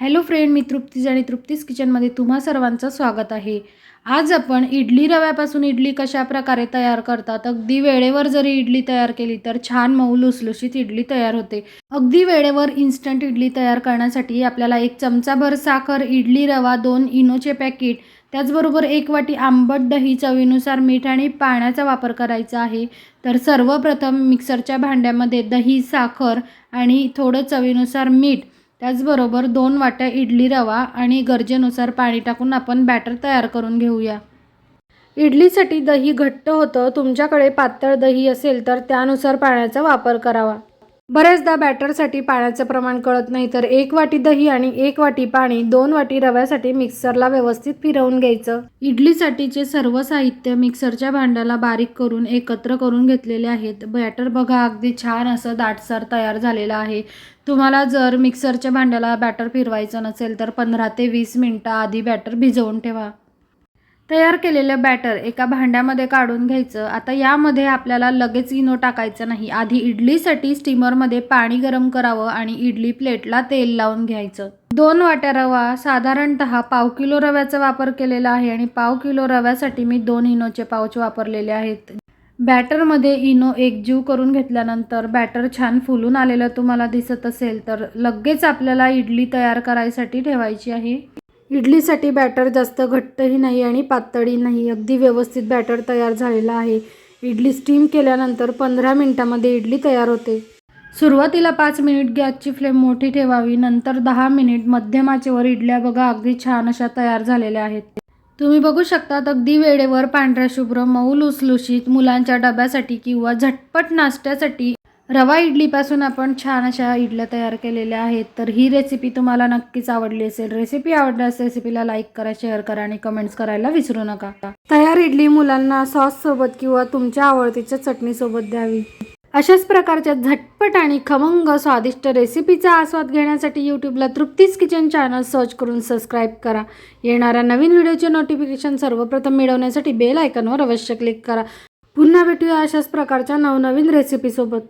Hello friend मी तृप्तीज आणि तृप्तीज किचनमध्ये तुम्हा सर्वांचं स्वागत आहे. आज आपण इडली रव्यापासून इडली कशा प्रकारे तयार करतात? अगदी वेळेवर जरी इडली तयार केली तर छान मऊ लुसलुशीत इडली तयार होते. अगदी वेळेवर इन्स्टंट इडली तयार करण्यासाठी आपल्याला एक चमचाभर साखर इडली रवा दोन इनोचे पॅकेट त्याचबरोबर एक वाटी आंबट दही चवीनुसार मीठ आणि पाण्याचा वापर करायचा आहे. तर सर्वप्रथम मिक्सरच्या भांड्यामध्ये दही साखर आणि थोडं चवीनुसार मीठ त्याचबरोबर दोन वाट्या इडली रवा आणि गरजेनुसार पाणी टाकून आपण बॅटर तयार करून घेऊया. इडलीसाठी दही घट्ट होतं तुमच्याकडे पातळ दही असेल तर त्यानुसार पाण्याचा वापर करावा. बऱ्याचदा बॅटरसाठी पाण्याचं प्रमाण कळत नाही तर एक वाटी दही आणि एक वाटी पाणी दोन वाटी रव्यासाठी मिक्सरला व्यवस्थित फिरवून घ्यायचं. इडलीसाठीचे सर्व साहित्य मिक्सरच्या भांड्याला बारीक करून एकत्र करून घेतलेले आहेत. बॅटर बघा अगदी छान असं दाटसर तयार झालेलं आहे. तुम्हाला जर मिक्सरच्या भांड्याला बॅटर फिरवायचं नसेल तर पंधरा ते वीस मिनटं आधी बॅटर भिजवून ठेवा. तयार केलेलं बॅटर एका भांड्यामध्ये काढून घ्यायचं. आता यामध्ये आपल्याला लगेच इनो टाकायचं नाही. आधी इडलीसाठी स्टीमरमध्ये पाणी गरम करावं आणि इडली प्लेटला तेल लावून घ्यायचं. दोन वाट्या रवा साधारणतः पाव किलो रव्याचा वापर केलेला आहे आणि पाव किलो रव्यासाठी मी दोन इनोचे पाऊच वापरलेले आहेत. बॅटरमध्ये इनो एकजीव करून घेतल्यानंतर बॅटर छान फुलून आलेलं तुम्हाला दिसत असेल तर लगेच आपल्याला इडली तयार करायसाठी ठेवायची आहे. इडलीसाठी बॅटर जास्त घट्टही नाही आणि पातळी नाही. अगदी व्यवस्थित बॅटर तयार झालेला आहे. इडली स्टीम केल्यानंतर पंधरा मिनिटामध्ये इडली तयार होते. सुरुवातीला पाच मिनिट गॅसची फ्लेम मोठी ठेवावी नंतर दहा मिनिट मध्यमाचेवर इडल्या बघा अगदी छान अशा तयार झालेल्या आहेत. तुम्ही बघू शकता अगदी वेळेवर पांढऱ्या शुभ्र मऊ लुसलुशीत मुलांच्या डब्यासाठी किंवा झटपट नाश्त्यासाठी रवा इडलीपासून आपण छान अशा इडल्या तयार केलेल्या आहेत. तर ही रेसिपी तुम्हाला नक्कीच आवडली असेल. रेसिपी आवडल्यास रेसिपीला लाईक करा शेअर करा आणि कमेंट्स करायला विसरू नका. तयार इडली मुलांना सॉस सोबत किंवा तुमच्या आवडतीच्या चटणीसोबत द्यावी. अशाच प्रकारच्या झटपट आणि खमंग स्वादिष्ट रेसिपीचा आस्वाद घेण्यासाठी यूट्यूबला तृप्तीच किचन चॅनल सर्च करून सबस्क्राईब करा. येणाऱ्या नवीन व्हिडिओचे नोटिफिकेशन सर्वप्रथम मिळवण्यासाठी बेल आयकनवर अवश्य क्लिक करा. पुन्हा भेटूया अशाच प्रकारच्या नवनवीन रेसिपीसोबत